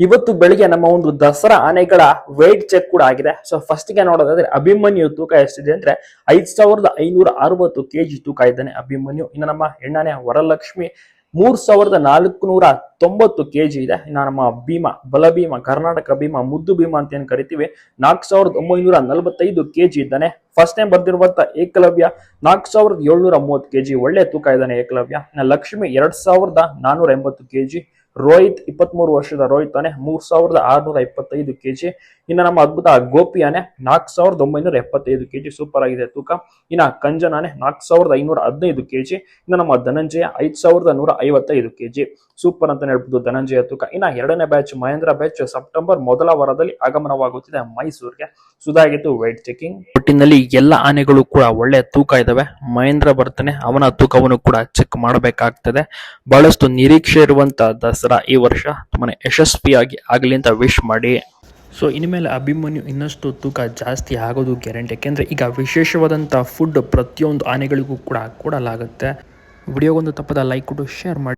ಇವತ್ತು ಬೆಳಿಗ್ಗೆ ನಮ್ಮ ಒಂದು ದಸರಾ ಆನೆಗಳ weight ಚೆಕ್ ಕೂಡ ಆಗಿದೆ. ಸೊ ಫಸ್ಟ್ಗೆ ನೋಡೋದಾದ್ರೆ ಅಭಿಮನ್ಯು ತೂಕ ಎಷ್ಟಿದೆ ಅಂದ್ರೆ ಐದ್ ಸಾವಿರದ ಐನೂರ ಅರವತ್ತು ಕೆಜಿ ತೂಕ ಇದ್ದಾನೆ ಅಭಿಮನ್ಯು. ಇನ್ನು ನಮ್ಮ ಹೆಣ್ಣನೆ ವರಲಕ್ಷ್ಮಿ ಮೂರ್ ಸಾವಿರದ ನಾಲ್ಕು ನೂರ ತೊಂಬತ್ತು ಕೆಜಿ ಇದೆ. ಇನ್ನು ನಮ್ಮ ಭೀಮ, ಬಲಭೀಮ, ಕರ್ನಾಟಕ ಭೀಮ, ಮುದ್ದು ಭೀಮ ಅಂತ ಏನ್ ಕರಿತೀವಿ ನಾಲ್ಕು ಸಾವಿರದ ಒಂಬೈನೂರ ನಲವತ್ತೈದು ಕೆಜಿ ಇದ್ದಾನೆ. ಫಸ್ಟ್ ಟೈಮ್ ಬರ್ದಿರುವಂತ ಏಕಲವ್ಯ ನಾಲ್ಕು ಸಾವಿರದ ಏಳ್ನೂರ ಮೂವತ್ತು ಕೆಜಿ ಒಳ್ಳೆ ತೂಕ ಇದ್ದಾನೆ ಏಕಲವ್ಯ. ಲಕ್ಷ್ಮಿ ಎರಡ್ ಸಾವಿರದ ನಾನೂರ ಎಂಬತ್ತು ಕೆಜಿ. ರೋಹಿತ್ ಇಪ್ಪತ್ಮೂರು ವರ್ಷದ ರೋಹಿತ್ ಆನೆ ಮೂರ್ ಸಾವಿರದ ಆರ್ನೂರ ಇಪ್ಪತ್ತೈದು ಕೆಜಿ. ಇನ್ನು ನಮ್ಮ ಅದ್ಭುತ ಗೋಪಿ ಆನೆ ನಾಲ್ಕು ಸಾವಿರದ ಒಂಬೈನೂರ ಎಪ್ಪತ್ತೈದು ಕೆಜಿ. ಸೂಪರ್ ಆಗಿದೆ ತೂಕ. ಇನ್ನ ಕಂಜನ್ ಆನೆ ನಾಲ್ಕು ಸಾವಿರದ ಐನೂರ ಹದಿನೈದು ಕೆಜಿ. ಇನ್ನು ನಮ್ಮ ಧನಂಜಯ ಐದ್ ಸಾವಿರದ ನೂರ ಐವತ್ತೈದು ಕೆಜಿ. ಸೂಪರ್ ಅಂತ ಹೇಳ್ಬೋದು ಧನಂಜಯ ತೂಕ. ಇನ್ನ ಎರಡನೇ ಬ್ಯಾಚ್ ಮಹೇಂದ್ರ ಬ್ಯಾಚ್ ಸೆಪ್ಟೆಂಬರ್ ಮೊದಲ ವಾರದಲ್ಲಿ ಆಗಮನವಾಗುತ್ತಿದೆ ಮೈಸೂರಿಗೆ. ಸುಧಾಗಿತ್ತು ವೈಟ್ ಚೆಕಿಂಗ್ ಒಟ್ಟಿನಲ್ಲಿ ಎಲ್ಲ ಆನೆಗಳು ಕೂಡ ಒಳ್ಳೆ ತೂಕ ಇದಾವೆ. ಮಹೇಂದ್ರ ಬರ್ತಾನೆ ಅವನ ತೂಕವನ್ನು ಕೂಡ ಚೆಕ್ ಮಾಡಬೇಕಾಗ್ತದೆ. ಬಹಳಷ್ಟು ನಿರೀಕ್ಷೆ ಇರುವಂತ ಈ ವರ್ಷ ತುಂಬಾ ಯಶಸ್ವಿಯಾಗಿ ಆಗಲಿ ಅಂತ ವಿಶ್ ಮಾಡಿ. ಸೊ ಇನ್ಮೇಲೆ ಅಭಿಮನ್ಯು ಇನ್ನಷ್ಟು ತೂಕ ಜಾಸ್ತಿ ಆಗೋದು ಗ್ಯಾರಂಟಿ ಯಾಕೆಂದರೆ ಈಗ ವಿಶೇಷವಾದಂಥ ಫುಡ್ ಪ್ರತಿಯೊಂದು ಆನೆಗಳಿಗೂ ಕೂಡ ಕೊಡಲಾಗುತ್ತೆ. ವಿಡಿಯೋಗೊಂದು ತಪ್ಪದ ಲೈಕ್ ಕೊಟ್ಟು ಶೇರ್ ಮಾಡಿ.